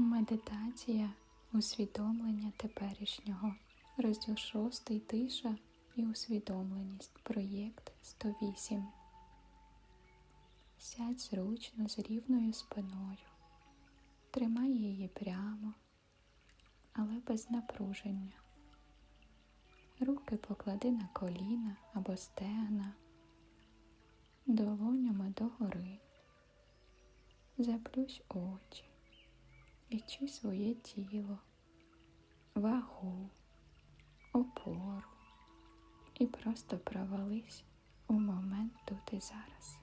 Медитація усвідомлення теперішнього. Розділ 6. Тиша і усвідомленість. Проєкт 108. Сядь зручно з рівною спиною. Тримай її прямо, але без напруження. Руки поклади на коліна або стегна, долонями догори. Заплющ очі. Відчуй своє тіло, вагу, опору і просто провались у момент тут і зараз.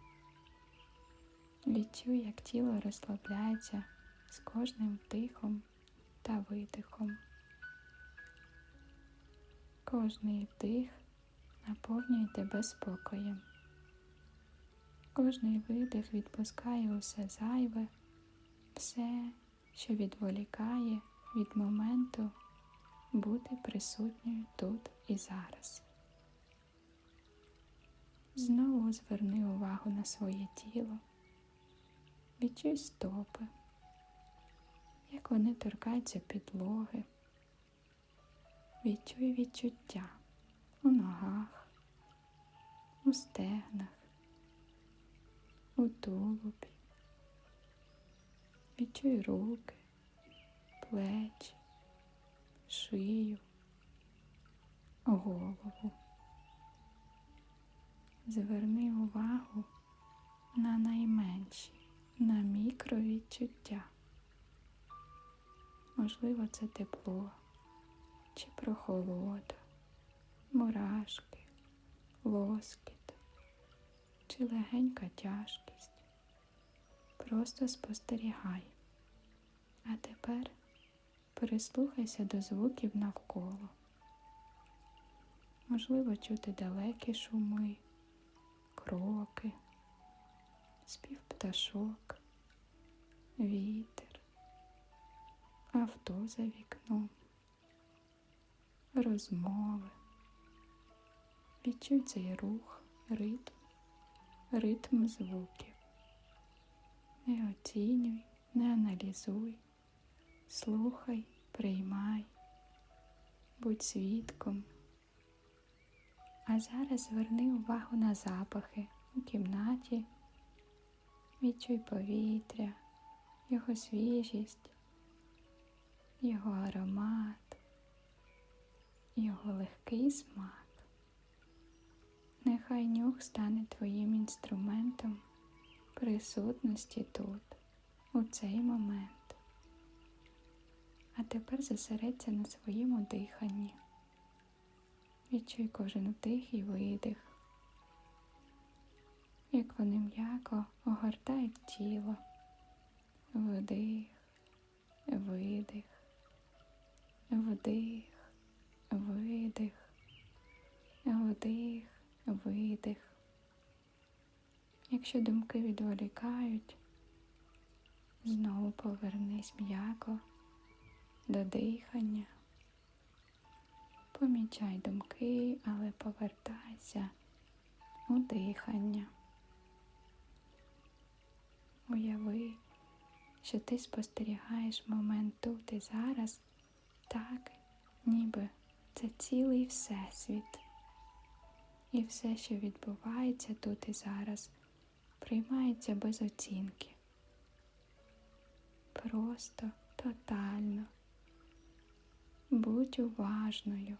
Відчуй, як тіло розслабляється з кожним вдихом та видихом. Кожний вдих наповнює тебе спокоєм. Кожний видих відпускає усе зайве, все, що відволікає від моменту бути присутньою тут і зараз. Знову зверни увагу на своє тіло, відчуй стопи, як вони торкаються підлоги, відчуй відчуття у ногах, у стегнах, у тулубі. Відчуй руки, плечі, шию, голову. Зверни увагу на найменші, на мікровідчуття. Можливо, це тепло чи прохолода, мурашки, лоскіт чи легенька тяжкість. Просто спостерігай. А тепер прислухайся до звуків навколо. Можливо, чути далекі шуми, кроки, спів пташок, вітер, авто за вікном, розмови. Відчуй цей рух, ритм, ритм звуків. Не оцінюй, не аналізуй, слухай, приймай, будь свідком. А зараз зверни увагу на запахи у кімнаті, відчуй повітря, його свіжість, його аромат, його легкий смак. Нехай нюх стане твоїм інструментом присутності тут, у цей момент. А тепер зосередься на своєму диханні. Відчуй кожен вдих і видих, як вони м'яко огортають тіло, вдих, видих, вдих, видих, вдих, видих. Якщо думки відволікають, знову повернись м'яко до дихання. Помічай думки, але повертайся у дихання. Уяви, що ти спостерігаєш момент тут і зараз так, ніби це цілий всесвіт. І все, що відбувається тут і зараз, приймається без оцінки. Просто тотально. Будь уважною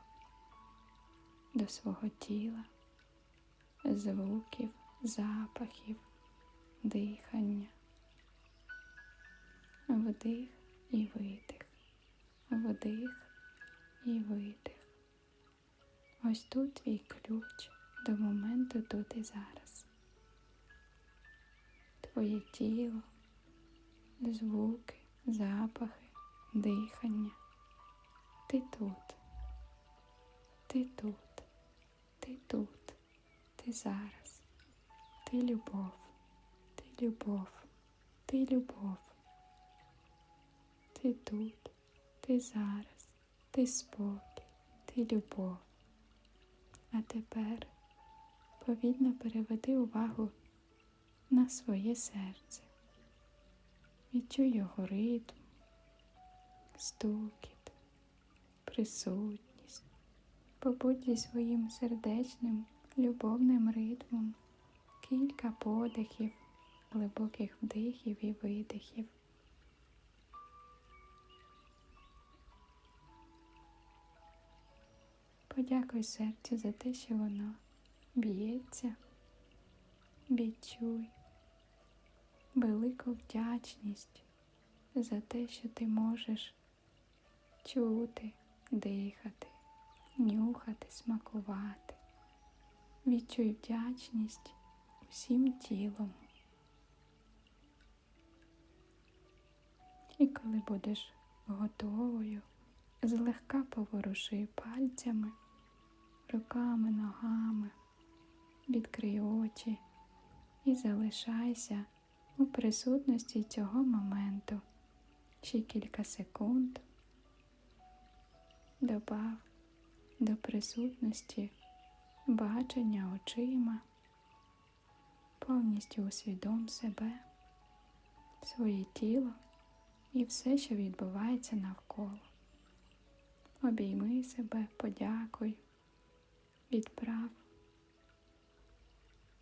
до свого тіла, звуків, запахів, дихання, вдих і видих, вдих і видих. Ось тут твій ключ до моменту тут і зараз. Твоє тіло, звуки, запахи, дихання. Ти тут, ти тут, ти тут, ти зараз, ти любов, ти любов, ти любов. Ти тут, ти зараз, ти спокій, ти любов. А тепер повільно переведи увагу на своє серце. Відчуй його ритм, стукіт, присутність. Побудь зі своїм сердечним, любовним ритмом, кілька подихів, глибоких вдихів і видихів. Подякуй серцю за те, що воно б'ється. Відчуй велику вдячність за те, що ти можеш чути, дихати, нюхати, смакувати. Відчуй вдячність усім тілом. І коли будеш готовою, злегка поворуши пальцями, руками, ногами, відкрий очі і залишайся у присутності цього моменту. Ще кілька секунд. Добав до присутності бачення очима, повністю усвідом себе, своє тіло і все, що відбувається навколо. Обійми себе, подякуй, відправ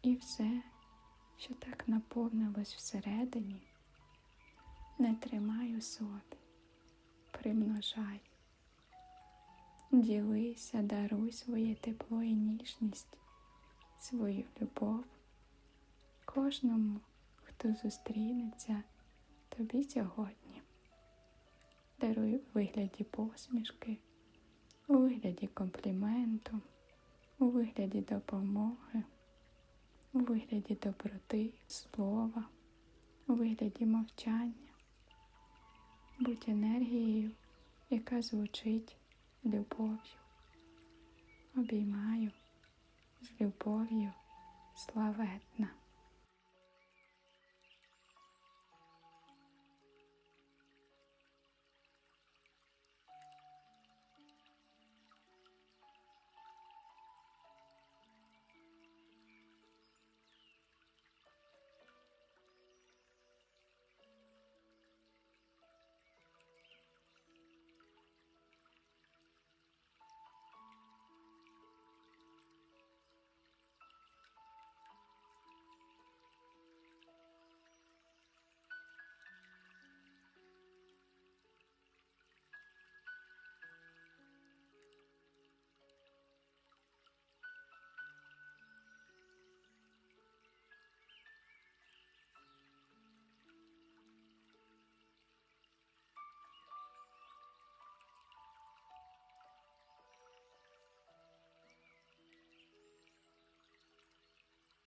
і все, що так наповнилось всередині, не тримай у собі, примножай, ділися, даруй своє тепло і ніжність, свою любов. Кожному, хто зустрінеться тобі сьогодні. Даруй у вигляді посмішки, у вигляді компліменту, у вигляді допомоги, у вигляді доброти, слова, у вигляді мовчання. Будь енергією, яка звучить любов'ю. Обіймаю з любов'ю славетна.